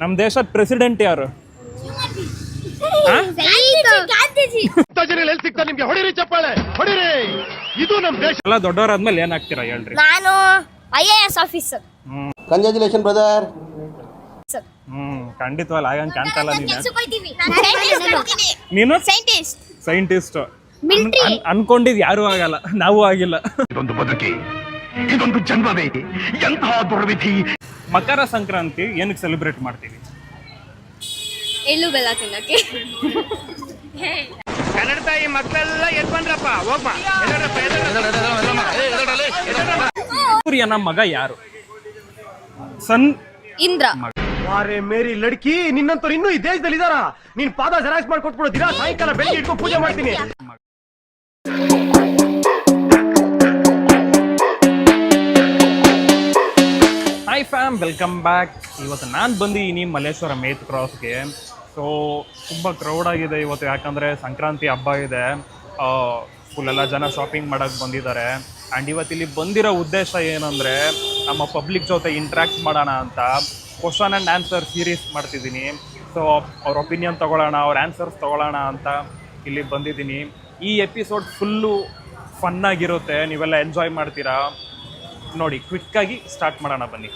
ನಮ್ಮ ದೇಶದ ಪ್ರೆಸಿಡೆಂಟ್ ಯಾರು? ಹೊಡಿರಿ ಚಪ್ಪಾಳೆ ಹೊಡಿರಿ. ಇದು ನಮ್ಮ ದೇಶ. ಎಲ್ಲ ದೊಡ್ಡವರಾದ್ಮೇಲೆ ಏನಾಗ್ತೀರಾ ಹೇಳ್ರಿ. ನಾನು I A S officer congratulation brother hmm ಖಂಡಿತವಲ್ಲ ಆಗಂಗ್ ಕಾಣ್ತಲ್ಲ ನೀನು ಸೈಂಟಿಸ್ಟ್ ನೀನು ಸೈಂಟಿಸ್ಟ್ ಸೈಂಟಿಸ್ಟ್ ಮಿಲಿಟರಿ ಅನ್ಕೊಂಡಿದ್ ಯಾರು ಆಗಲ್ಲ. ನಾವು ಆಗಿಲ್ಲ. ಇದೊಂದು ಬದುಕಿ ಇದೊಂದು ಜನ್ಮವೇ ಎಂತಹ ದುರ್ವಿಧಿ. ಮಕರ ಸಂಕ್ರಾಂತಿ ಏನಕ್ಕೆ ಸೆಲೆಬ್ರೇಟ್ ಮಾಡ್ತೀವಿ ಎಲ್ಲೂ ಬೆಲ್ಲ ತಿನ್ನಕ್ಕೆ. ಕನ್ನಡ ತಾಯಿ ಮಕ್ಕಳೆಲ್ಲ ಎದ್ ಬಂದ್ರಪ್ಪ ಹೋಗ್ಬಾ. ಸೂರ್ಯನ ಮಗ ಯಾರು? ಸನ್ ಇಂದ್ರ. ಅರೆ ಮೇರಿ ಲಡ್ಕಿ ನಿನ್ನಂತವ್ರು ಇನ್ನೂ ಈ ದೇಶದಲ್ಲಿ ಇದಾರ ನೀನ್ ಪಾದ ಜೆರಾಕ್ಸ್ ಮಾಡಿ ದಿನ ಸಾಯಂಕಾಲ ಬೆಳಿಗ್ಗೆ ಇಟ್ಕೊಂಡು ಪೂಜೆ ಮಾಡ್ತೀನಿ. ಹಾಯ್ ಫ್ಯಾಮ್ ವೆಲ್ಕಮ್ ಬ್ಯಾಕ್ ಇವತ್ತು ನಾನು ಬಂದಿದ್ದೀನಿ ಮಲ್ಲೇಶ್ವರ ಮೇತ್ ಕ್ರಾಸ್ಗೆ ಸೊ ತುಂಬ ಕ್ರೌಡ್ ಆಗಿದೆ ಇವತ್ತು. ಯಾಕಂದರೆ ಸಂಕ್ರಾಂತಿ ಹಬ್ಬ ಇದೆ. ಫುಲ್ಲೆಲ್ಲ ಜನ ಶಾಪಿಂಗ್ ಮಾಡೋಕ್ಕೆ ಬಂದಿದ್ದಾರೆ. ಆ್ಯಂಡ್ ಇವತ್ತಿಲ್ಲಿ ಬಂದಿರೋ ಉದ್ದೇಶ ಏನಂದರೆ, ನಮ್ಮ ಪಬ್ಲಿಕ್ ಜೊತೆ ಇಂಟ್ರ್ಯಾಕ್ಟ್ ಮಾಡೋಣ ಅಂತ ಕ್ವಶನ್ ಆ್ಯಂಡ್ ಆನ್ಸರ್ ಸೀರೀಸ್ ಮಾಡ್ತಿದ್ದೀನಿ. ಸೊ ಅವ್ರ ಒಪಿನಿಯನ್ ತೊಗೊಳ್ಳೋಣ, ಅವ್ರ ಆನ್ಸರ್ಸ್ ತೊಗೊಳ್ಳೋಣ ಅಂತ ಇಲ್ಲಿ ಬಂದಿದ್ದೀನಿ. ಈ ಎಪಿಸೋಡ್ ಫುಲ್ಲು ಫನ್ನಾಗಿರುತ್ತೆ ನೀವೆಲ್ಲ ಎಂಜಾಯ್ ಮಾಡ್ತೀರಾ? ನೋಡಿ ಕ್ವಿಕ್ಕಾಗಿ ಸ್ಟಾರ್ಟ್ ಮಾಡೋಣ ಬನ್ನಿ.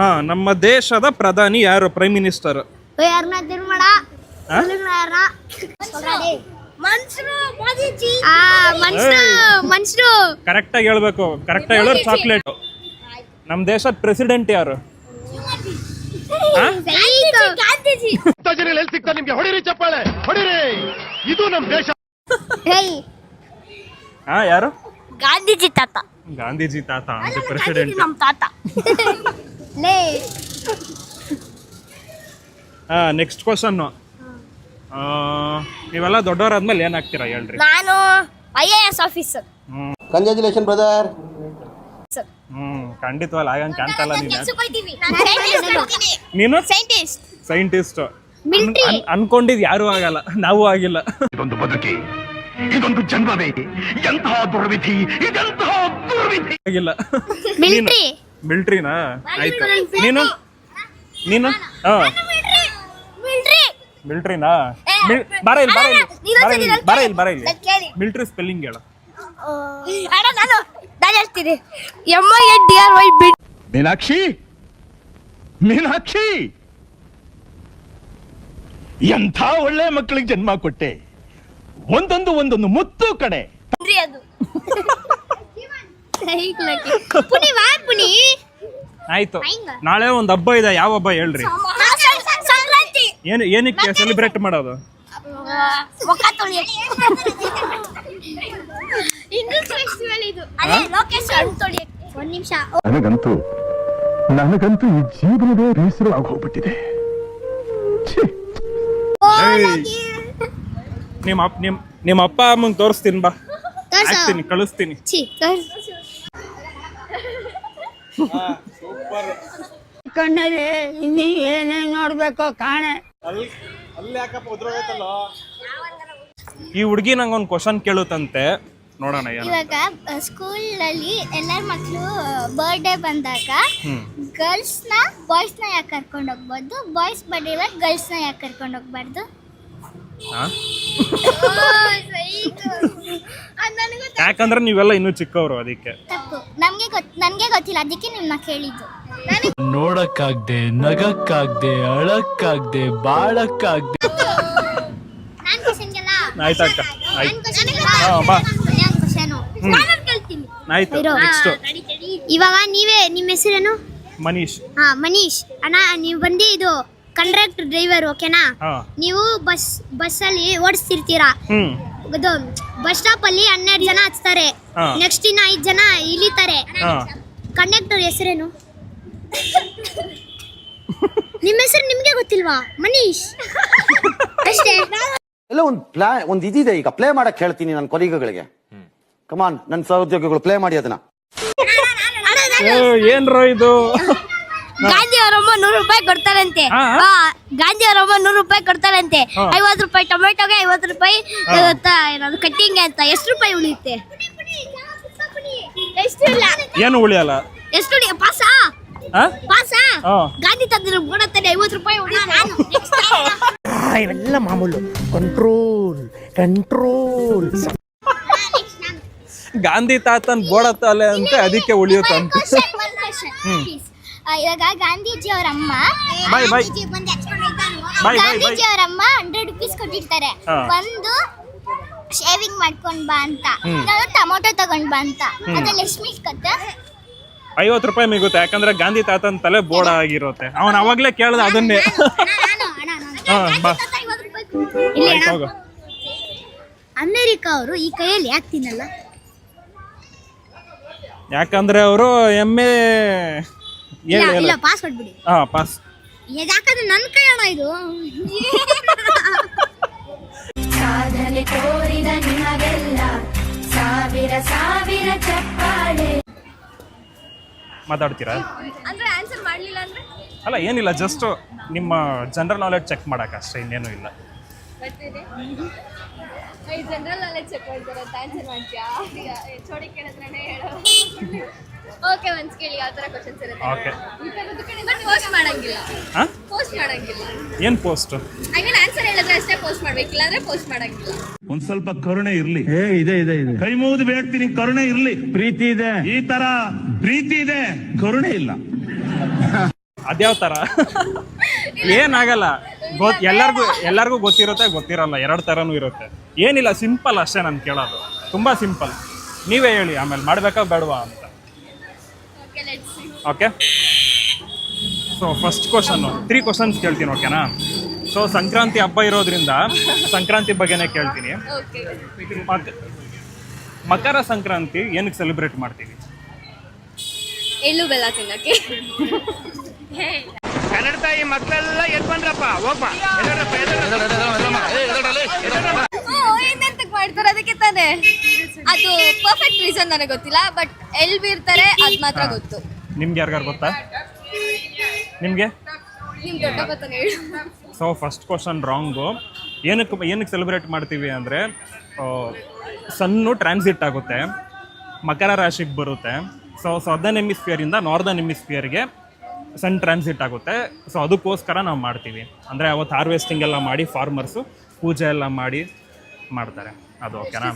ಹಾ ನಮ್ಮ ದೇಶದ ಪ್ರಧಾನಿ ಯಾರು? ಪ್ರೈಮ್ ಮಿನಿಸ್ಟರ್ ಯಾರನ್ನ ತಿರ್ಮಾಡ ಮನ್ಸರು. ಮೋದಿಜಿ. ಆ ಮನ್ಸರು ಮನ್ಸರು. ಕರೆಕ್ಟಾಗಿ ಹೇಳ್ಬೇಕು. ಕರೆಕ್ಟಾಗಿ ಹೇಳೋರು ಚಾಕ್ಲೇಟ್ ನಮ್ಮ ದೇಶದ ಪ್ರೆಸಿಡೆಂಟ್ ಯಾರು? ಗಾಂಧೀಜಿ ಎಲ್ಲಿ ಸಿಗ್ತಾರೆ? ನಿಮ್ಗೆ ಹೊಡಿರಿ ಚಪ್ಪಾಳೆ. ಹೊಡಿರಿ. ಇದು ನಮ್ ದೇಶ. ಹಾ ಯಾರು? ಗಾಂಧೀಜಿ ತಾತ. ಗಾಂಧೀಜಿ ತಾತ ಅಂತ ಪ್ರೆಸಿಡೆಂಟ್ ನಮ್ ತಾತ. ಹಾ ನೆಕ್ಸ್ಟ್ ಕ್ವಶನ್ ನೀವೆಲ್ಲ ದೊಡ್ಡವರಾದ್ಮೇಲೆ ಏನಾಗ್ತೀರಾ ಹೇಳ್ರಿ? ನಾನು I A S officer hmm. Congratulation brother hmm ಖಂಡಿತವಲ್ಲ ಆಗಂಗ್ ಕಾಣ್ತಲ್ಲ ನೀನು ಸೈಂಟಿಸ್ಟ್ ನೀನು ಸೈಂಟಿಸ್ಟ್ ಸೈಂಟಿಸ್ಟ್. ಅನ್ಕೊಂಡಿದ್ ಯಾರು ಆಗಲ್ಲ. ನಾವು ಆಗಿಲ್ಲ. ಇದೊಂದು ಬದುಕಿ. ಇದೊಂದು ಜನ್ಮವೇ. ಎಂತಹ ದುರ್ವಿಧಿ. ಇದೆಂತಹ ದುರ್ವಿಧಿ. ಆಗಿಲ್ಲ. ಮಿಲಿಟರಿ ಮಿಲ್ಟ್ರಿನಾ? ಆಯ್ತು. ನೀನು? ನೀನು? ಹಾ. ಮಿಲಿಟರಿ. ಮಿಲ್ಟ್ರಿನಾ? ಬರ ಇಲ್ಲಿ ಬರ ಇಲ್ಲಿ ಬರ ಇಲ್ಲಿ ಬರ ಇಲ್ಲಿ ಬರ ಇಲ್ಲಿ. ಮಿಲ್ಟ್ರಿ ಸ್ಪೆಲ್ಲಿಂಗ್ ಹೇಳು. ಅಣ್ಣ ನಾನು ನಾನು ಹೇಳ್ತೀನಿ. M I N D R Y B Meenakshi! Meenakshi! ಎಂಥ ಒಳ್ಳೆ ಮಕ್ಕಳಿಗೆ ಜನ್ಮ ಕೊಟ್ಟೆ? ಒಂದೊಂದು ಒಂದೊಂದು ಮುತ್ತು ಕಡೆ. ಅಂದ್ರೆ ಅದು. ಪುನಿ ಆಯ್ತು. ನಾಳೆ ಒಂದು ಹಬ್ಬ ಇದೆ ಯಾವ ಹಬ್ಬ ಹೇಳ್ರಿ? ಸಂಕ್ರಾಂತಿ. ಏನು ಏನಕ್ಕೆ ಸೆಲೆಬ್ರೇಟ್ ಮಾಡೋದು? ಮುಖ ತೊಳಿಯಕ್ಕೆ ಹಿಂದೂ ಫೆಸ್ಟಿವಲ್ ಇದು. ಅದೇ ಲೋಕೇಶ್ ಹಣ್ಣು ತೊಳಿಯಕ್ಕೆ ಒಂದ್ ನಿಮಿಷ. ನನಗಂತೂ ನನಗಂತೂ ಈ ಜೀವನವೇ ಬೇಸರ ಆಗೋಗ್ಬಿಟ್ಟಿದೆ ನಿಮ್ಮ ಅಪ್ಪ ನಿಮ್ ನಿಮ್ಮ ಅಪ್ಪ ಅಮ್ಮಂಗೆ ತೋರಿಸ್ತೀನಿ ಬಾ. ಹಾಕ್ತೀನಿ ಕಳಿಸ್ತೀನಿ. ಛೀ ಕಣ್ಣಲ್ಲಿ ಇನ್ನಿ ಏನೇನ್ ನೋಡ್ಬೇಕು ಕಾಣೆ. ಈ ಹುಡುಗಿ ನಂಗೆ ಒಂದು ಕ್ವಶನ್ ಕೇಳುತ್ತಂತೆ. ನೋಡೋಣ ಏನು ಇವಾಗ ಸ್ಕೂಲ್ ಅಲ್ಲಿ ಎಲ್ಲರ ಮಕ್ಕಳು ಬರ್ಡೇ ಬಂದಾಗ ಗರ್ಲ್ಸ್ನ ಬಾಯ್ಸ್ನ ಯಾಕೆ ಕರ್ಕೊಂಡು ಹೋಗ್ಬಾರ್ದು? ಬಾಯ್ಸ್ ಬರ್ಡೇ ಇವಾಗ ಗರ್ಲ್ಸ್ನ ಯಾಕೆ ಕರ್ಕೊಂಡು ಹೋಗ್ಬಾರ್ದು? ಯಾಕಂದ್ರೆ ನೀವೆಲ್ಲ ಇನ್ನೂ ಚಿಕ್ಕವರು ಅದಕ್ಕೆ. ನಮ್ಗೆ ನನ್ಗೆ ಗೊತ್ತಿಲ್ಲ ಅದಕ್ಕೆ ನಿಮ್ಮ ಕೇಳಿದ್ದು. ನೋಡಕ್ಕಾಗ್ದೆ ನಗಕ್ಕಾಗ್ದೆ ಅಳಕ್ಕಾಗ್ದೆ ಬಾಳಕ್ಕಾಗ್ದೆ. ಆಯ್ತು ಆಯ್ತು. ನೆಕ್ಸ್ಟ್ ಇವಾಗ ನೀವೇ ನಿಮ್ಮ ಹೆಸರೇನು? ಮನೀಶ್. ಹಾ ಮನೀಶ್. ಅಣ್ಣ ನೀವು ಬಂದಿ ಇದು ಕಂಡಕ್ಟರ್ ಡ್ರೈವರ್ ಓಕೆನಾ ಹಾ. ನೀವು ಬಸ್ ಬಸ್ಸಲ್ಲಿ ಓಡಿಸ್ತಿರ್ತೀರಾ? ಹ್ಮ್. ಇದು ಬಸ್ ಸ್ಟಾಪ್ ಅಲ್ಲಿ ಹನ್ನೆರಡು ಜನ ಹಚ್ತಾರೆ. ಹಾ. ನೆಕ್ಸ್ಟ್ ಇನ್ನ ಐದ್ ಜನ ಇಳಿತಾರೆ. ಹಾ. ಕಂಡಕ್ಟರ್ ಹೆಸರೇನು? ನಿಮ್ಮ ಹೆಸರು ನಿಮ್ಗೆ ಗೊತ್ತಿಲ್ವಾ? ಮನೀಶ್. ಅಷ್ಟೇ. ಎಲ್ಲ ಒಂದು ಪ್ಲಾ ಒಂದು ಇದಿದೆ ಈಗ. ಪ್ಲೇ ಮಾಡಕ್ ಹೇಳ್ತೀನಿ ನನ್ನ ಕೊಲೀಗಗಳಿಗೆ. ಕಮಾನ್ ನನ್ನ ಸಹೋದ್ಯೋಗಿಗಳು ಪ್ಲೇ ಮಾಡಿ ಅದನ್ನ. ಏನ್ರೋ ಇದು? ಗಾಂಧಿ ಅವರಮ್ಮ ನೂರು ರೂಪಾಯಿ ಕೊಡ್ತಾರಂತೆ. ಗಾಂಧಿ ಅವರಮ್ಮ ನೂರು ರೂಪಾಯಿ ಕೊಡ್ತಾರಂತೆ. ಐವತ್ತು ರೂಪಾಯಿ ಟೊಮೆಟೊಗೆ ಐವತ್ತು ರೂಪಾಯಿ ಕಟ್ಟಿಂಗ್ ಅಂತ ಎಷ್ಟು ರೂಪಾಯಿ ಉಳಿಯುತ್ತೆ? ಎಷ್ಟು ಇಲ್ಲ? ಏನು ಉಳಿಯಲ್ಲ? ಎಷ್ಟು ಉಳಿಯ ಪಾಸ? ಹಾ ಪಾಸ. ಗಾಂಧಿ ತಂದಿರೋ ಬೋಡತ್ತಾನೆ ಐವತ್ತು ರೂಪಾಯಿ ಉಳಿಯುತ್ತೆ. ಇವೆಲ್ಲ ಮಾಮೂಲು. ಕಂಟ್ರೋಲ್ ಕಂಟ್ರೋಲ್ ಗಾಂಧಿ ತಾತನ್ ಬೋಡತ್ತಲೆ ಅಂತ ಅದಕ್ಕೆ ಉಳಿಯುತ್ತಂತ. ಇವಾಗ ಗಾಂಧೀಜಿ ಅವರ ಅಮ್ಮ. ಗಾಂಧೀಜಿ ಬಂದು ಎತ್ಕೊಂಡು ಹೋಗ್ತಾನೆ. ಗಾಂಧೀಜಿ ಅವರ ಅಮ್ಮ ಹಂಡ್ರೆಡ್ ರುಪೀಸ್ ಕೊಟ್ಟಿರ್ತಾರೆ. ಹಾ. ಒಂದು ಶೇವಿಂಗ್ ಮಾಡ್ಕೊಂಡ್ ಬಾ ಅಂತ. ಹ್ಮ್. ಇನ್ನೊಂದು ಟೊಮೊಟೊ ತಗೊಂಡ್ ಬಾ ಅಂತ. ಅದ್ರಲ್ಲಿ ಎಷ್ಟು ಐವತ್ತು ರೂಪಾಯಿ ಮಿಗುತ್ತೆ. ಯಾಕಂದ್ರೆ ಗಾಂಧಿ ತಾತನ ತಲೆ ಬೋಡ ಆಗಿರುತ್ತೆ. ಅವನ್ ಅವಾಗ್ಲೇ ಕೇಳ್ದ ಅದನ್ನೇ. ಹಾ, ಬಾ. ಆಯ್ತು ಹೋಗು. ಅಮೆರಿಕ ಅವರು ಈ ಕೈಯಲ್ಲಿ ಯಾಕೆ ತಿನ್ನಲ್ಲ? ಯಾಕಂದ್ರೆ ಅವರು ಎಮ್ಮೆ ಇಲ್ಲ ಹೇಳಿ. ಇಲ್ಲ ಪಾಸ್ ಕೊಟ್ಬಿಡಿ. ಹಾ ಪಾಸ್ ಯಾಕಂದ್ರೆ ನನ್ನ ಕೈ ಹಣ ಇದು? ಸಾಧನೆ ತೋರಿದ ನಿಮಗೆಲ್ಲ ಸಾವಿರ ಸಾವಿರ ಚಪ್ಪಾಳೆ. ಮಾತಾಡ್ತೀರಾ? ಅಂದ್ರೆ ಆನ್ಸರ್ ಮಾಡ್ಲಿಲ್ಲ ಅಂದ್ರೆ? ಅಲ್ಲ ಏನಿಲ್ಲ ಜಸ್ಟ್ ನಿಮ್ಮ ಜನರಲ್ ನಾಲೆಡ್ಜ್ ಚೆಕ್ ಮಾಡಕ್ಕೆ ಅಷ್ಟೇ ಇನ್ನೇನು ಇಲ್ಲ. ಬರ್ತೀನಿ ಜನರಲ್ ನಾಲೆಜ್ ಚೆಕ್ ಅಂತ ಆನ್ಸರ್ ಮಾಡ್ತೀಯಾ? ಚೋಡಿ ಕೇಳಿದ್ರೇನೆ ಹೇಳೋ. ಓಕೆ ಒಂದ್ ಕೇಳಿ ಯಾವ ತರ ಕ್ವಶನ್ಸ್ ಇರುತ್ತೆ. ಓಕೆ ಬಟ್ ಪೋಸ್ಟ್ ಮಾಡಂಗಿಲ್ಲ. ಹಾ? ಪೋಸ್ಟ್ ಮಾಡಂಗಿಲ್ಲ. ಏನ್ ಪೋಸ್ಟ್ ಐ ಮೀನ್ ಆನ್ಸರ್ ಹೇಳಿದ್ರೆ ಅಷ್ಟೇ ಪೋಸ್ಟ್ ಮಾಡ್ಬೇಕಿಲ್ಲ ಅಂದ್ರೆ ಪೋಸ್ಟ್ ಮಾಡಂಗಿಲ್ಲ. ಒಂದ್ ಸ್ವಲ್ಪ ಕರುಣೆ ಇರ್ಲಿ. ಇದೆ ಇದೆ ಇದೆ. ಕೈ ಮುಗಿದು ಬೇಡ್ತೀನಿ ಕರುಣೆ ಇರ್ಲಿ. ಪ್ರೀತಿ ಇದೆ. ಈ ತರ ಪ್ರೀತಿ ಇದೆ ಕರುಣೆ ಇಲ್ಲ. ಅದ್ಯಾವ ತರ? ಏನಾಗಲ್ಲ ಗೊತ್ ಎಲ್ಲರಿಗೂ ಎಲ್ಲರಿಗೂ ಗೊತ್ತಿರುತ್ತೆ ಗೊತ್ತಿರಲ್ಲ. ಎರಡು ಥರನೂ ಇರುತ್ತೆ. ಏನಿಲ್ಲ ಸಿಂಪಲ್ ಅಷ್ಟೇ ನಾನು ಕೇಳೋದು. ತುಂಬಾ ಸಿಂಪಲ್ ನೀವೇ ಹೇಳಿ ಆಮೇಲೆ ಮಾಡಬೇಕಾ ಬೇಡವಾ ಅಂತ. Okay let's okay so first question three questions ಕೇಳ್ತೀನಿ ಓಕೆನಾ ಸೊ ಸಂಕ್ರಾಂತಿ ಹಬ್ಬ ಇರೋದ್ರಿಂದ ಸಂಕ್ರಾಂತಿ ಬಗ್ಗೆನೇ ಕೇಳ್ತೀನಿ. ಮಕರ ಸಂಕ್ರಾಂತಿ ಏನಕ್ಕೆ ಸೆಲೆಬ್ರೇಟ್ ಮಾಡ್ತೀವಿ ಎಳ್ಳು ಬೆಲ್ಲ ತಿನ್ನಕ್ಕೆ. ಕನ್ನಡ ತಾಯಿ ಮಕ್ಕಳೆಲ್ಲ ಎದ್ ಬಂದ್ರಪ್ಪ ಹೋಗ್ಬಾ ಎದ್ದೇಳ್ರಪ್ಪ, ಎದ್ದೇಳ್ರಪ್ಪ. ಏನಂತಕ್ ಮಾಡ್ತಾರೆ ಅದಕ್ಕೆ ತಾನೇ ಅದು ಪರ್ಫೆಕ್ಟ್ ರೀಸನ್ ನನಗೆ ಗೊತ್ತಿಲ್ಲ ಬಟ್ ಎಲ್ ಬೀರ್ತಾರೆ ಅದ್ ಮಾತ್ರ ಗೊತ್ತು. ನಿಮ್ಗೆ ಯಾರಿಗಾರು ಗೊತ್ತಾ? ನಿಮಗೆ? ಹೇಳು. ಸೊ ಫಸ್ಟ್ ಕ್ವಶನ್ ರಾಂಗು ಏನಕ್ಕೆ ಏನಕ್ಕೆ ಸೆಲೆಬ್ರೇಟ್ ಮಾಡ್ತೀವಿ ಅಂದರೆ ಸನ್ನು ಟ್ರಾನ್ಸಿಟ್ ಆಗುತ್ತೆ ಮಕರ ರಾಶಿಗೆ ಬರುತ್ತೆ. ಸೊ ಸದರ್ನ್ ಎಮಿಸ್ಫಿಯರಿಂದ ನಾರ್ದರ್ನ್ ಎಮಿಸ್ಫಿಯರ್ಗೆ ಸನ್ ಟ್ರಾನ್ಸಿಟ್ ಆಗುತ್ತೆ. ಸೊ ಅದಕ್ಕೋಸ್ಕರ ನಾವು ಮಾಡ್ತೀವಿ. ಅಂದರೆ ಅವತ್ತು ಹಾರ್ವೆಸ್ಟಿಂಗ್ ಎಲ್ಲ ಮಾಡಿ ಫಾರ್ಮರ್ಸು ಪೂಜೆ ಎಲ್ಲ ಮಾಡಿ ಮಾಡ್ತಾರೆ. ಅದು ಓಕೆನಾ?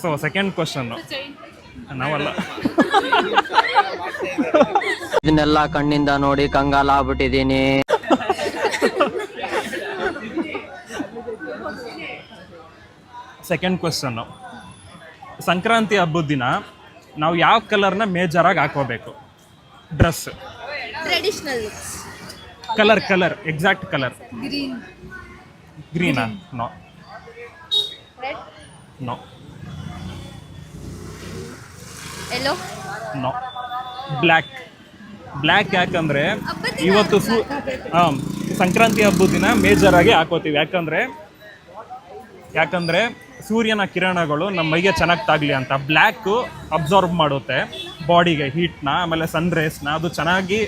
ಸೊ ಸೆಕೆಂಡ್ ಕ್ವಶನ್ ನಾವಲ್ಲ. ಇದನ್ನೆಲ್ಲ ಕಣ್ಣಿಂದ ನೋಡಿ ಕಂಗಾಲ ಕಂಗಾಲಾಗ್ಬಿಟ್ಟಿದೀನಿ ಸೆಕೆಂಡ್ ಕ್ವಶನ್ನು ಸಂಕ್ರಾಂತಿ ಹಬ್ಬದ ದಿನ ನಾವು ಯಾವ ಕಲರ್ನ ಮೇಜರಾಗಿ ಹಾಕೋಬೇಕು dress traditional looks colour colour exact colour green ಗ್ರೀನಾ no no yellow no black black ಯಾಕಂದ್ರೆ ಇವತ್ತು ಸು ಹಾಂ ಸಂಕ್ರಾಂತಿ ಹಬ್ಬದ ದಿನ ಮೇಜರ್ ಆಗಿ ಹಾಕೋತೀವಿ. ಯಾಕಂದ್ರೆ ಯಾಕಂದ್ರೆ ಸೂರ್ಯನ ಕಿರಣಗಳು ನಮ್ಮ ಮೈಗೆ ಚೆನ್ನಾಗಿ ತಾಗಲಿ ಅಂತ. ಬ್ಲ್ಯಾಕು ಅಬ್ಸಾರ್ಬ್ ಮಾಡುತ್ತೆ. ಬಾಡಿಗೆ ಹೀಟ್ನ ಆಮೇಲೆ ಸನ್ ರೇಸ್ನ ಅದು ಚೆನ್ನಾಗಿ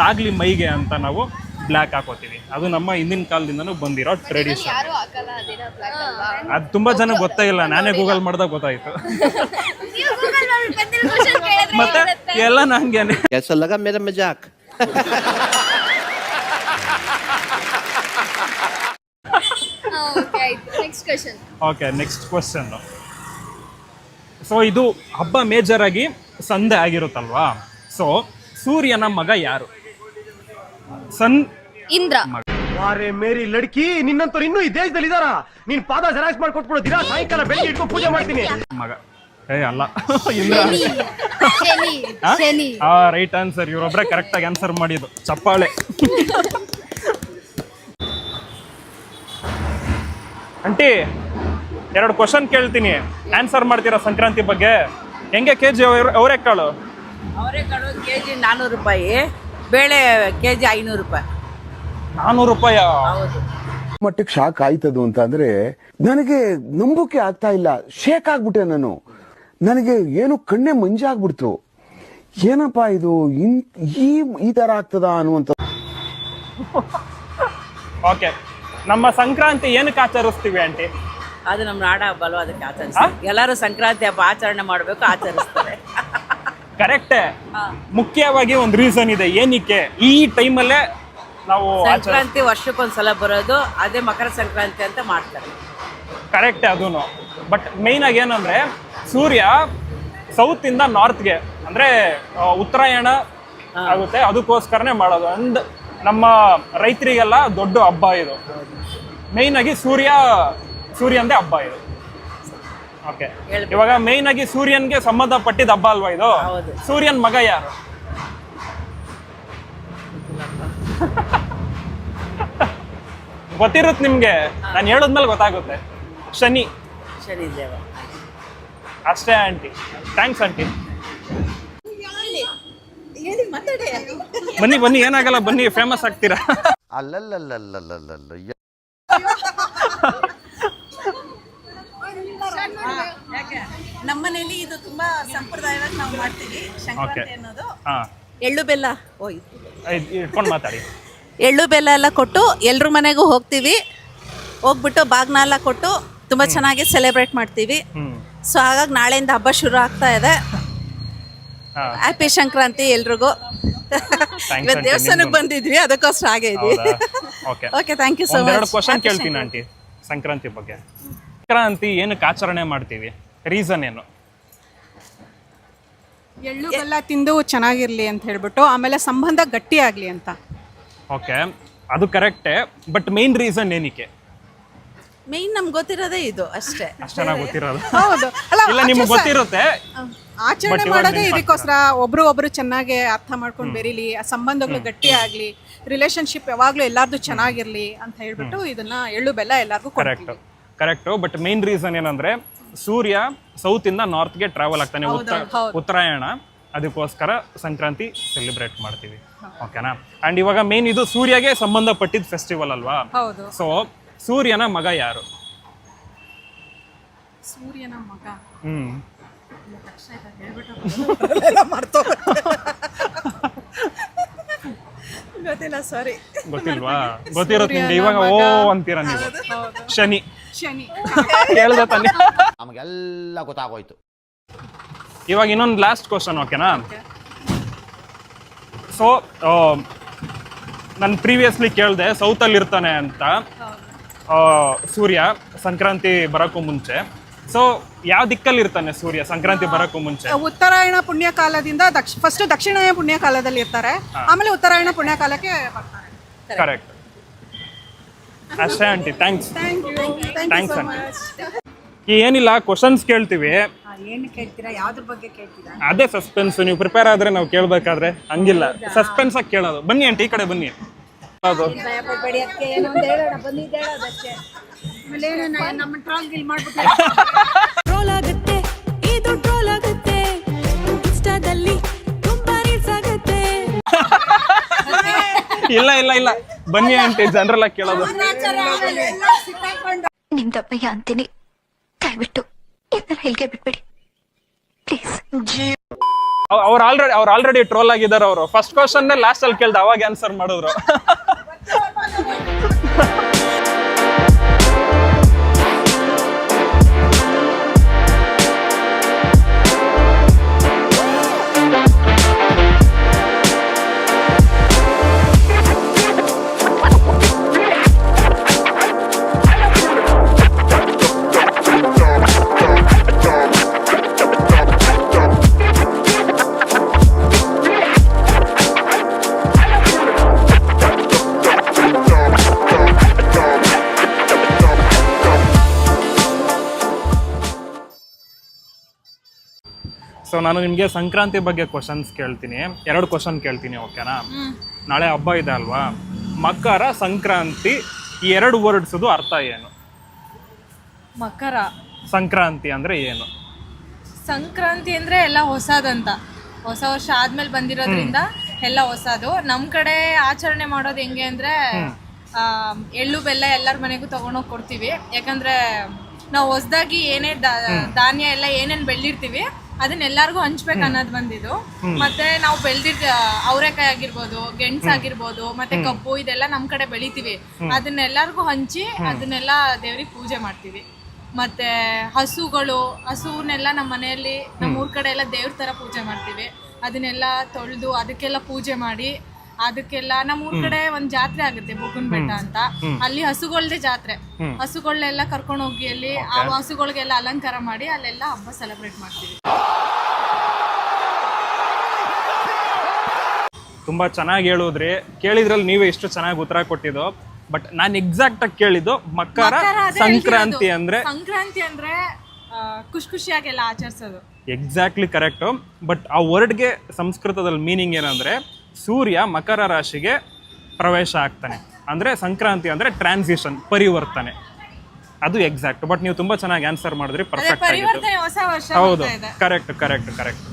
ತಾಗ್ಲಿ ಮೈಗೆ ಅಂತ ನಾವು ಬ್ಲ್ಯಾಕ್ ಹಾಕೋತೀವಿ ಅದು ನಮ್ಮ ಹಿಂದಿನ ಕಾಲದಿಂದನೂ ಬಂದಿರೋ ಟ್ರೆಡಿಷನ್ ಯಾರು ಹಾಕಲ್ಲ ಅದೇನ ಬ್ಲಾಕ್ ಅಲ್ವಾ ಅದು ತುಂಬಾ ಜನ ಗೊತ್ತೇ ಇಲ್ಲ ನಾನೇ ಗೂಗಲ್ ಮಾಡ್ದಾಗ ಗೊತ್ತಾಯ್ತು ನೀವು ಗೂಗಲ್ ಮಾಡಿ ಬಂದಿರೋ ಕ್ವಶನ್ ಕೇಳಿದ್ರೆ ಮತ್ತೆ ಎಲ್ಲ ನಂಗೇನೆ कैसा लगा मेरा मजाक ಓಕೆ ಆಯ್ತು next question okay next question so ಇದು ಹಬ್ಬ ಮೇಜರ್ ಆಗಿ ಸಂಧೆ ಆಗಿರುತ್ತಲ್ವಾ ಸೊ ಸೂರ್ಯನ ಮಗ ಯಾರು ಸನ್ ಇಂದ್ರ. ವಾರೆ ಮೇರಿ ಲಡ್ಕಿ ನಿನ್ನಂತವ್ರು ಇನ್ನೂ ಈ ದೇಶದಲ್ಲಿ ಇದಾರ ನೀನ್ ಪಾದ ಜೆರಾಕ್ಸ್ ಮಾಡ್ಕೊಟ್ಬಿಡು ದಿನ ಸಾಯಂಕಾಲ ಬೆಳಿಗ್ಗೆ ಇಟ್ಕೊಂಡು ಪೂಜೆ ಮಾಡ್ತೀನಿ. ಮಗ. ಏ ಅಲ್ಲ. ಇಂದ್ರ ಶನಿ. ಆ? ಶನಿ. ಆ ರೈಟ್ ಆನ್ಸರ್ ಇವರೊಬ್ರೆ ಕರೆಕ್ಟ್ ಆಗಿ ಆನ್ಸರ್ ಮಾಡಿದ್ದು. ಚಪ್ಪಾಳೆ. ಅಂಟಿ ಎರಡು ಕ್ವಶನ್ ಕೇಳ್ತೀನಿ. ಆನ್ಸರ್ ಮಾಡ್ತೀರಾ ಸಂಕ್ರಾಂತಿ ಬಗ್ಗೆ? ಹೆಂಗೆ ಕೆ ಜಿ ಅವರೆಕಾಳು ಅವರೆಕಾಳು ಕೆ ಜಿ ನಾನ್ನೂರು ರೂಪಾಯಿ. ಬೇಳೆ ಕೆ ಜಿ ಐನೂರು ರೂಪಾಯಿ. ನಾನೂರು ರೂಪಾಯಿ? ಹೌದು. ಮಟ್ಟಕ್ಕೆ ಶಾಕ್ ಆಯ್ತದು ಅಂತ ಅಂದ್ರೆ ನನಗೆ ನಂಬಿಕೆ ಆಗ್ತಾ ಇಲ್ಲ. ಶೇಕ್ ಆಗ್ಬಿಟ್ಟೆ ನಾನು. ನನಗೆ ಏನು ಕಣ್ಣೆ ಮಂಜಾಗ್ಬಿಡ್ತು ಏನಪ್ಪಾ ಇದು? ಇನ್- ಈ ಈ ತರ ಆಗ್ತದ ಅನ್ನುವಂತ ಓಕೆ. ನಮ್ಮ ಸಂಕ್ರಾಂತಿ ಏನಕ್ಕೆ ಆಚರಿಸ್ತೀವಿ ಆಂಟಿ? ಅದು ನಮ್ಮ ನಾಡ ಹಬ್ಬ ಅಲ್ವಾ ಅದಕ್ಕೆ ಆಚರಿಸ್ತಾರೆ ಎಲ್ಲರೂ ಸಂಕ್ರಾಂತಿ ಹಬ್ಬ ಆಚರಣೆ ಮಾಡಬೇಕು ಆಚರಿಸ್ತಾರೆ. ಕರೆಕ್ಟೇ ಮುಖ್ಯವಾಗಿ ಒಂದು ರೀಸನ್ ಇದೆ. ಏನಕ್ಕೆ? ಈ ಟೈಮಲ್ಲೇ ನಾವು ಸಂಕ್ರಾಂತಿ ವರ್ಷಕ್ಕೊಂದ್ಸಲ ಬರೋದು ಅದೇ ಮಕರ ಸಂಕ್ರಾಂತಿ ಅಂತ ಮಾಡ್ತಾರೆ. ಕರೆಕ್ಟ್ ಅದೂ ಬಟ್ ಮೇಯ್ನ್ ಆಗಿ ಏನಂದ್ರೆ ಸೂರ್ಯ ಸೌತ್ ಇಂದ ನಾರ್ತ್ಗೆ ಅಂದ್ರೆ ಉತ್ತರಾಯಣ ಆಗುತ್ತೆ. ಅದಕ್ಕೋಸ್ಕರನೇ ಮಾಡೋದು. ಅಂಡ್ ನಮ್ಮ ರೈತರಿಗೆಲ್ಲ ದೊಡ್ಡ ಹಬ್ಬ ಇದು. ಮೇಯ್ನ್ ಆಗಿ ಸೂರ್ಯ ಸೂರ್ಯಂದೇ ಹಬ್ಬ ಇದು. ಓಕೆ ಇವಾಗ ಮೇನ್ ಆಗಿ ಸೂರ್ಯನ್ಗೆ ಸಂಬಂಧಪಟ್ಟಿದ ಹಬ್ಬ ಅಲ್ವಾ ಇದು? ಹೌದು. ಸೂರ್ಯನ್ ಮಗ ಯಾರು? ಗೊತ್ತಿರುತ್ತೆ ನಿಮ್ಗೆ? ನಾನು ಹೇಳದ್ಮೇಲೆ ಗೊತ್ತಾಗುತ್ತೆ. ಶನಿ. ಶನಿ ದೇವ. ಅಷ್ಟೇ ಆಂಟಿ ಥ್ಯಾಂಕ್ಸ್ ಆಂಟಿ ಬನ್ನಿ ಬನ್ನಿ ಏನಾಗಲ್ಲ ಬನ್ನಿ ಫೇಮಸ್ ಆಗ್ತೀರಾ? ಅಲ್ಲಲ್ಲಲ್ಲಲ್ಲಲ್ಲಲ್ಲ ನಮ್ಮನೇಲಿ ಇದು ತುಂಬಾ ಸಂಪ್ರದಾಯವಾಗಿ ನಾವು ಮಾಡ್ತೀವಿ. ಓಕೆ ಅನ್ನೋದು ಹಾ. ಎಳ್ಳು ಬೆಲ್ಲ. ಓಯ್. ಇಟ್ಕೊಂಡು ಮಾತಾಡಿ. ಎಳ್ಳು ಬೆಲ್ಲ ಎಲ್ಲ ಕೊಟ್ಟು ಎಲ್ರ ಮನೆಗೂ ಹೋಗ್ತೀವಿ. ಹೋಗ್ಬಿಟ್ಟು ಬಾಗ್ನ ಎಲ್ಲ ಕೊಟ್ಟು ತುಂಬಾ ಚೆನ್ನಾಗಿ ಸೆಲೆಬ್ರೇಟ್ ಮಾಡ್ತೀವಿ. ಸೊ ಹಾಗಾಗಿ ನಾಳೆಯಿಂದ ಹಬ್ಬ ಶುರು ಆಗ್ತಾ ಇದೆ. ಹ್ಯಾಪಿ ಸಂಕ್ರಾಂತಿ ಎಲ್ರಿಗೂ. ಇವತ್ತು ದೇವಸ್ಥಾನಕ್ಕೆ ಬಂದಿದ್ವಿ ಅದಕ್ಕೋಸ್ಕರ ಹಾಗೆ ಇದ್ವಿ. Okay okay thank you so much question ಕೇಳ್ತೀನಿ ಆಂಟಿ ಸಂಕ್ರಾಂತಿ ಬಗ್ಗೆ. ಸಂಕ್ರಾಂತಿ ಏನಕ್ಕೆ ಆಚರಣೆ ಮಾಡ್ತೀವಿ? ರೀಸನ್ ಏನು? ಎಳ್ಳು ಬೆಲ್ಲ ತಿಂದು ಚೆನ್ನಾಗಿರ್ಲಿ ಅಂತ ಹೇಳ್ಬಿಟ್ಟು ಆಮೇಲೆ ಸಂಬಂಧ ಗಟ್ಟಿ ಆಗ್ಲಿ ಅಂತ. ಓಕೆ ಅದು ಕರೆಕ್ಟೇ ಬಟ್ ಮೇನ್ ರೀಸನ್ ಏನಕ್ಕೆ? ಮೇನ್ ನಮ್ಗೆ ಗೊತ್ತಿರೋದೇ ಇದು ಅಷ್ಟೇ. ಅಷ್ಟು ಚೆನ್ನಾಗಿ ಗೊತ್ತಿರೋದು. ಹೌದು. ಅಲ್ಲ ಇಲ್ಲ ನಿಮ್ಗೆ ಗೊತ್ತಿರುತ್ತೆ. ಆಚರಣೆ ಮಾಡೋದೇ ಇದಕ್ಕೋಸ್ಕರ ಒಬ್ರು ಒಬ್ರು ಚೆನ್ನಾಗಿ ಅರ್ಥ ಮಾಡ್ಕೊಂಡು ಬೆರೀಲಿ ಆ ಸಂಬಂಧಗಳು ಗಟ್ಟಿ ಆಗ್ಲಿ ರಿಲೇಶನ್ಶಿಪ್ ಯಾವಾಗ್ಲೂ ಎಲ್ಲಾರ್ದು ಚೆನ್ನಾಗಿರ್ಲಿ ಅಂತ ಹೇಳ್ಬಿಟ್ಟು ಇದನ್ನ ಎಳ್ಳು ಬೆಲ್ಲ ಎಲ್ಲಾರ್ಗೂ correct correct correct but main reason ಏನಂದ್ರೆ ಸೂರ್ಯ ಸೌತ್ ಇಂದ ನಾರ್ತ್ಗೆ ಟ್ರಾವೆಲ್ ಆಗ್ತಾನೆ ಉತ್ತರ ಉತ್ತರಾಯಣ. ಅದಕ್ಕೋಸ್ಕರ ಸಂಕ್ರಾಂತಿ ಸೆಲೆಬ್ರೇಟ್ ಮಾಡ್ತೀವಿ. ಓಕೆನಾ? ಅಂಡ್ ಇವಾಗ ಮೇನ್ ಇದು ಸೂರ್ಯಗೆ ಸಂಬಂಧಪಟ್ಟಿದ್ದ ಫೆಸ್ಟಿವಲ್ ಅಲ್ವಾ? ಹೌದು. ಸೊ ಸೂರ್ಯನ ಮಗ ಯಾರು? ಸೂರ್ಯನ ಮಗ. ಹ್ಮ್. ಗೊತ್ತಿಲ್ವಾ? ಗೊತ್ತಿರುತ್ತೆ ನಿಮ್ಗೆ. ಇವಾಗ ಓ ಅಂತೀರ ನೀವು. ಶನಿ. ಶನಿ ಹೇಳ್ದೆ ತಾನೆ. ನಮಗೆಲ್ಲ ಗೊತ್ತಾಗೋಯ್ತು. ಇವಾಗ ಇನ್ನೊಂದು ಲಾಸ್ಟ್ ಕ್ವಶನ್ ಓಕೆನಾ ಸೊ ನಾನು ಪ್ರೀವಿಯಸ್ಲಿ ಕೇಳಿದೆ ಸೌತಲ್ಲಿ ಇರ್ತಾನೆ ಅಂತ. ಆ, ಸೂರ್ಯ ಸಂಕ್ರಾಂತಿ ಬರೋಕ್ಕೂ ಮುಂಚೆ. ಸೊ ಯಾವ ದಿಕ್ಕಲ್ಲಿ ಇರ್ತಾನೆ ಸೂರ್ಯ ಸಂಕ್ರಾಂತಿ ಬರೋಕ್ಕೂ ಮುಂಚೆ? ಉತ್ತರಾಯಣ ಪುಣ್ಯ ಕಾಲದಿಂದ ದಕ್ಷ ಫಸ್ಟ್ ದಕ್ಷಿಣಾಯನ ಪುಣ್ಯ ಕಾಲದಲ್ಲಿ ಇರ್ತಾರೆ ಆಮೇಲೆ ಉತ್ತರಾಯಣ ಪುಣ್ಯ ಕಾಲಕ್ಕೆ ಬರ್ತಾರೆ. ಕರೆಕ್ಟ್ ಅಷ್ಟೇ aunty thanks thank you thanks aunty ಏನಿಲ್ಲ ಕ್ವಶನ್ಸ್ ಕೇಳ್ತೀವಿ. ಏನು ಕೇಳ್ತೀರಾ? ಯಾವ್ದ್ರ ಬಗ್ಗೆ ಕೇಳ್ತೀರಾ? ಅದೇ ಸಸ್ಪೆನ್ಸ್ ನೀವು ಪ್ರಿಪೇರ್ ಆದ್ರೆ ನಾವು ಕೇಳ್ಬೇಕಾದ್ರೆ ಹಂಗಿಲ್ಲ. ಸಸ್ಪೆನ್ಸ್ ಆಗಿ ಕೇಳೋದು. ಬನ್ನಿ ಆಂಟಿ ಈ ಕಡೆ ಬನ್ನಿ. ಹೌದು. ಭಯಪಡಬೇಡಿ ಅದಕ್ಕೆ ಏನೋ ಒಂದು ಹೇಳೋಣ ಬಂದಿದ್ದು ಹೇಳೋದಷ್ಟೇ. ಆಮೇಲೆ ಏನು ನಮ್ಮ ಟ್ರಾಲ್ ಗಿಲ್ ಮಾಡ್ಬಿಟ್ಟು ಇಲ್ಲ ಇಲ್ಲ ಇಲ್ಲ. ಬನ್ನಿ ಅಂತ ಜನರೆಲ್ಲ ಕೇಳೋದು. ನಿಮ್ದಪ್ಪಯ್ಯ ಅಂತೀನಿ. ದಯವಿಟ್ಟು ಇದನ್ನ ಹೆಲ್ಗೆ ಬಿಟ್ಬಿಡಿ. ಪ್ಲೀಸ್ ಅವ್ರು ಆಲ್ರೆಡಿ ಅವ್ರು ಆಲ್ರೆಡಿ ಟ್ರೋಲ್ ಆಗಿದ್ದಾರೆ ಅವರು. ಫಸ್ಟ್ ಕ್ವಶನ್ ಲಾಸ್ಟ್ ಅಲ್ಲಿ ಕೇಳ್ದ ಅವಾಗ ಆನ್ಸರ್ ಮಾಡಿದ್ರು. ನಾನು ನಿಮಗೆ ಸಂಕ್ರಾಂತಿ ಬಗ್ಗೆ ಕ್ವಶನ್ಸ್ ಕೇಳ್ತೀನಿ. ಎರಡು ಕ್ವಶನ್ ಕೇಳ್ತೀನಿ ಓಕೆನಾ ನಾಳೆ ಹಬ್ಬ ಇದೆ ಅಲ್ವಾ? ಮಕರ ಸಂಕ್ರಾಂತಿ ಈ ಎರಡು ವರ್ಡ್ಸದು ಅರ್ಥ ಏನು? ಮಕರ. ಸಂಕ್ರಾಂತಿ ಅಂದರೆ ಏನು? ಸಂಕ್ರಾಂತಿ ಅಂದ್ರೆ ಎಲ್ಲ ಹೊಸದಂತ. ಹೊಸ ವರ್ಷ ಆದ್ಮೇಲೆ ಬಂದಿರೋದ್ರಿಂದ ಎಲ್ಲ ಹೊಸದು. ನಮ್ ಕಡೆ ಆಚರಣೆ ಮಾಡೋದು ಹೆಂಗೆ ಅಂದ್ರೆ ಆ, ಎಳ್ಳು ಬೆಲ್ಲ ಎಲ್ಲರ ಮನೆಗೂ ತಗೊಂಡೋಗಿ ಕೊಡ್ತೀವಿ. ಯಾಕಂದ್ರೆ ನಾವು ಹೊಸದಾಗಿ ಏನೇ ದಾ- ಧಾನ್ಯ ಎಲ್ಲ ಏನೇನ್ ಬೆಳ್ದಿರ್ತೀವಿ ಅದನ್ನ ಎಲ್ಲಾರ್ಗು ಹಂಚ್ಬೇಕು ಅನ್ನೋದು ಬಂದಿದ್ದು. ಮತ್ತೆ ನಾವು ಬೆಳ್ದಿದ್ ಅವರೆಕಾಯಿ ಆಗಿರ್ಬೋದು ಗೆಣಸ್ ಆಗಿರ್ಬೋದು ಮತ್ತೆ ಕಬ್ಬು ಇದೆಲ್ಲ ನಮ್ ಕಡೆ ಬೆಳಿತೀವಿ. ಅದನ್ನೆಲ್ಲಾರ್ಗು ಹಂಚಿ ಅದನ್ನೆಲ್ಲ ದೇವ್ರಿಗೆ ಪೂಜೆ ಮಾಡ್ತೀವಿ. ಮತ್ತೆ ಹಸುಗಳು ಹಸುವನ್ನೆಲ್ಲ ನಮ್ಮ ಮನೆಯಲ್ಲಿ ನಮ್ಮ ಊರ್ ಕಡೆ ಎಲ್ಲ ದೇವ್ರ ತರ ಪೂಜೆ ಮಾಡ್ತೀವಿ. ಅದನ್ನೆಲ್ಲ ತೊಳೆದು ಅದಕ್ಕೆಲ್ಲ ಪೂಜೆ ಮಾಡಿ ಅದಕ್ಕೆಲ್ಲ ನಮ್ಮ ಊರ್ ಕಡೆ ಒಂದ್ ಜಾತ್ರೆ ಆಗುತ್ತೆ ಬುಗುನ್ ಬೆಟ್ಟ ಅಂತ. ಅಲ್ಲಿ ಹಸುಗಳ್ದೆ ಜಾತ್ರೆ. ಹಸುಗಳನ್ನೆಲ್ಲ ಕರ್ಕೊಂಡು ಹೋಗಿ ಅಲ್ಲಿ ಆ ಹಸುಗಳಿಗೆಲ್ಲ ಅಲಂಕಾರ ಮಾಡಿ ಅಲ್ಲೆಲ್ಲ ಹಬ್ಬ ಸೆಲೆಬ್ರೇಟ್ ಮಾಡ್ತೀವಿ. ತುಂಬಾ ಚೆನ್ನಾಗಿ ಹೇಳುದ್ರಿ. ಕೇಳಿದ್ರಲ್ಲಿ ನೀವೇ ಎಷ್ಟು ಚೆನ್ನಾಗಿ ಉತ್ತರ ಕೊಟ್ಟಿದ್ದು. ಬಟ್ ನಾನು ಎಕ್ಸಾಕ್ಟ್ ಆಗಿ ಕೇಳಿದ್ದು ಮಕರ ಮಕರ ಸಂಕ್ರಾಂತಿ ಅಂದ್ರೆ ಸಂಕ್ರಾಂತಿ ಅಂದ್ರೆ ಖುಷಿ ಖುಷಿಯಾಗಿ ಖುಷಿಯಾಗೆಲ್ಲ ಆಚರಿಸೋದು. ಎಕ್ಸಾಕ್ಟ್ಲಿ ಕರೆಕ್ಟ್ ಬಟ್ ಆ ವರ್ಡ್ಗೆ ಸಂಸ್ಕೃತದಲ್ಲಿ ಮೀನಿಂಗ್ ಏನಂದ್ರೆ ಸೂರ್ಯ ಮಕರ ರಾಶಿಗೆ ಪ್ರವೇಶ ಆಗ್ತಾನೆ. ಅಂದ್ರೆ ಸಂಕ್ರಾಂತಿ ಅಂದ್ರೆ ಟ್ರಾನ್ಸಿಷನ್ ಪರಿವರ್ತನೆ. ಅದು ಎಕ್ಸಾಕ್ಟ್ ಬಟ್ ನೀವು ತುಂಬಾ ಚೆನ್ನಾಗಿ ಆನ್ಸರ್ ಮಾಡಿದ್ರಿ ಪರ್ಫೆಕ್ಟ್ ಆಗಿತ್ತು ಪರಿವರ್ತನೆ ಹೊಸ ವರ್ಷ ಹೌದು. ಇದೆ. ಕರೆಕ್ಟ್ ಕರೆಕ್ಟ್ ಕರೆಕ್ಟ್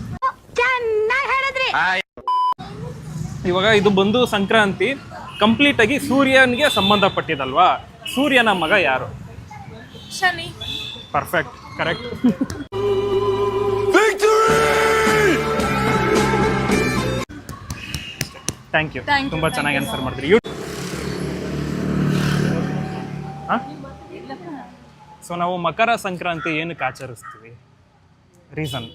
ಇವಾಗ ಇದು ಬಂದು ಸಂಕ್ರಾಂತಿ ಕಂಪ್ಲೀಟ್ ಆಗಿ ಸೂರ್ಯನಿಗೆ ಸಂಬಂಧಪಟ್ಟಿದಲ್ವಾ? ಸೂರ್ಯನ ಮಗ ಯಾರು? Shani. Perfect correct thank you ತುಂಬಾ ಚೆನ್ನಾಗಿ ಆನ್ಸರ್ ಮಾಡಿದ್ರಿ. ಯು ಸೊ ನಾವು ಮಕರ ಸಂಕ್ರಾಂತಿ ಏನಕ್ಕೆ ಆಚರಿಸ್ತೀವಿ ರೀಸನ್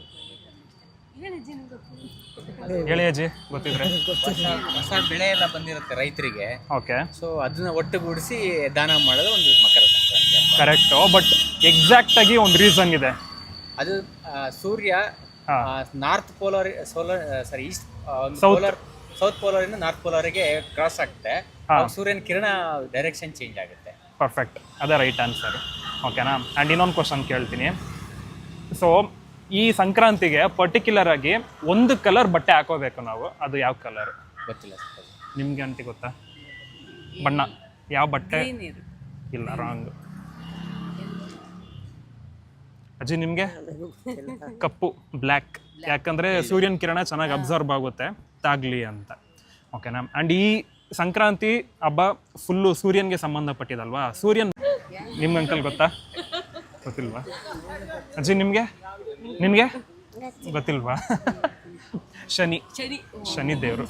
ಹೇಳಿ ಅಜ್ಜಿ ಗೊತ್ತಿದ್ರೆ. ಹೊಸ ಬೆಳೆ ಎಲ್ಲ ಬಂದಿರುತ್ತೆ ರೈತರಿಗೆ. ಓಕೆ ಸೊ ಅದನ್ನ ಒಟ್ಟುಗೂಡಿಸಿ ದಾನ ಮಾಡೋದು ಒಂದು Makar Sankranti correct but exact ಆಗಿ ಒಂದು ರೀಸನ್ ಇದೆ. ಅದು ಸೂರ್ಯ. North polar solar sorry east South. South polar ಇಂದ ನಾರ್ತ್ ಪೋಲಾರ್ಗೆ ಕ್ರಾಸ್ ಆಗುತ್ತೆ ಹಾ. ಸೂರ್ಯನ ಕಿರಣ ಡೈರೆಕ್ಷನ್ ಚೇಂಜ್ ಆಗುತ್ತೆ. ಪರ್ಫೆಕ್ಟ್ ಅದೇ ರೈಟ್ ಆನ್ಸರ್ ಓಕೆನಾ ಆ್ಯಂಡ್ ಇನ್ನೊಂದು ಕ್ವಶನ್ ಕೇಳ್ತೀನಿ. ಸೊ ಈ ಸಂಕ್ರಾಂತಿಗೆ ಪರ್ಟಿಕ್ಯುಲರ್ ಆಗಿ ಒಂದು ಕಲರ್ ಬಟ್ಟೆ ಹಾಕೋಬೇಕು ನಾವು. ಅದು ಯಾವ ಕಲರ್ ಗೊತ್ತಿಲ್ಲ ನಿಮಗೆ ನಿಮ್ಗೆ ಅಂತ ಗೊತ್ತಾ? ಬಣ್ಣ. ಯಾವ ಬಟ್ಟೆ? ಇಲ್ಲ ರಾಂಗ್ ಅಜ್ಜಿ ನಿಮಗೆ? ಕಪ್ಪು ಬ್ಲ್ಯಾಕ್ ಯಾಕಂದ್ರೆ ಸೂರ್ಯನ ಕಿರಣ ಚೆನ್ನಾಗಿ ಅಬ್ಸರ್ವ್ ಆಗುತ್ತೆ. ತಾಗ್ಲಿ ಅಂತ. ಓಕೆನಾ ಆ್ಯಂಡ್ ಈ ಸಂಕ್ರಾಂತಿ ಹಬ್ಬ ಫುಲ್ಲು ಸೂರ್ಯನ್ಗೆ ಸಂಬಂಧಪಟ್ಟಿದಲ್ವಾ? ಸೂರ್ಯನ್ ನಿಮ್ಗೆ ಅಂಕಲ್ ಗೊತ್ತಾ? ಗೊತ್ತಿಲ್ವಾ? ಅಜ್ಜಿ, ನಿಮಗೆ? ನಿಮಗೆ? ಗೊತ್ತಿಲ್ವಾ? ಶನಿ. ಶನಿ ದೇವರು.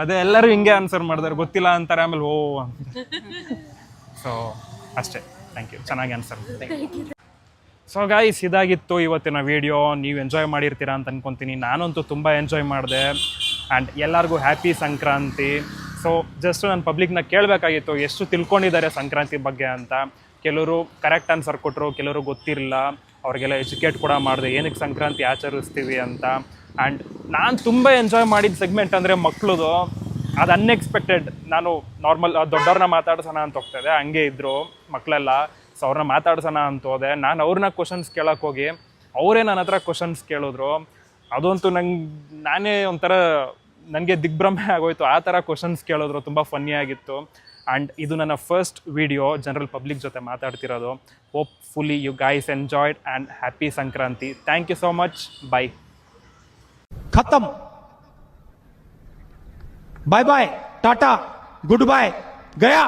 ಅದೇ ಎಲ್ಲರೂ ಹಿಂಗೆ ಆನ್ಸರ್ ಮಾಡಿದಾರೆ. ಗೊತ್ತಿಲ್ಲ ಅಂತಾರೆ, ಆಮೇಲೆ ಓ ಅಂತ. ಸೊ ಅಷ್ಟೇ. ಥ್ಯಾಂಕ್ ಯು ಚೆನ್ನಾಗಿ ಆನ್ಸರ್ ಸೊ ಗಾಯ್ಸ್ ಇದಾಗಿತ್ತು ಇವತ್ತಿನ ವೀಡಿಯೋ ನೀವು ಎಂಜಾಯ್ ಮಾಡಿರ್ತೀರಾ ಅಂತ ಅನ್ಕೊತೀನಿ. ನಾನಂತೂ ತುಂಬ ಎಂಜಾಯ್ ಮಾಡಿದೆ. ಆ್ಯಂಡ್ ಎಲ್ಲರಿಗೂ ಹ್ಯಾಪಿ ಸಂಕ್ರಾಂತಿ. ಸೊ ಜಸ್ಟ್ ನಾನು ಪಬ್ಲಿಕ್ನ ಕೇಳಬೇಕಾಗಿತ್ತು, ಎಷ್ಟು ತಿಳ್ಕೊಂಡಿದ್ದಾರೆ ಸಂಕ್ರಾಂತಿ ಬಗ್ಗೆ ಅಂತ. ಕೆಲವರು ಕರೆಕ್ಟ್ ಆನ್ಸರ್ ಕೊಟ್ಟರು ಕೆಲವರು ಗೊತ್ತಿರಲಿಲ್ಲ. ಅವ್ರಿಗೆಲ್ಲ ಎಜುಕೇಟ್ ಕೂಡ ಮಾಡಿದೆ, ಏನಕ್ಕೆ ಸಂಕ್ರಾಂತಿ ಆಚರಿಸ್ತೀವಿ ಅಂತ. ಆ್ಯಂಡ್ ನಾನು ತುಂಬ ಎಂಜಾಯ್ ಮಾಡಿದ ಸೆಗ್ಮೆಂಟ್ ಅಂದರೆ ಮಕ್ಕಳದು ಅದು ಅನ್ಎಕ್ಸ್ಪೆಕ್ಟೆಡ್ ನಾನು ನಾರ್ಮಲ್ ದೊಡ್ಡವ್ರನ್ನ ಮಾತಾಡ್ಸೋಣ ಅಂತ ಹೋಗ್ತಾಯಿದ್ದೆ ಹಂಗೆ ಇದ್ದರು ಮಕ್ಕಳೆಲ್ಲ ಸೊ ಅವ್ರನ್ನ ಮಾತಾಡ್ಸೋಣ ಅಂತ ಹೋದೆ. ನಾನು ಅವ್ರನ್ನ ಕ್ವಶನ್ಸ್ ಕೇಳಕ್ಕೆ ಹೋಗಿ, ಅವರೇ ನನ್ನ ಹತ್ರ ಕ್ವಶನ್ಸ್ ಕೇಳಿದ್ರು. ಅದಂತೂ ನಂಗೆ, ನಾನೇ ಒಂಥರ ನನಗೆ ದಿಗ್ಭ್ರಮೆ ಆಗೋಯ್ತು. ಆ ಥರ ಕ್ವಶನ್ಸ್ ಕೇಳಿದ್ರು, ತುಂಬ ಫನ್ನಿ ಆಗಿತ್ತು. ಆ್ಯಂಡ್ ಇದು ನನ್ನ ಫಸ್ಟ್ ವಿಡಿಯೋ ಜನರಲ್ ಪಬ್ಲಿಕ್ ಜೊತೆ ಮಾತಾಡ್ತಿರೋದು. Hopefully you guys enjoyed and happy Sankranti. Thank you so much bye ಖತಮ್. Bye bye tata good bye Gaya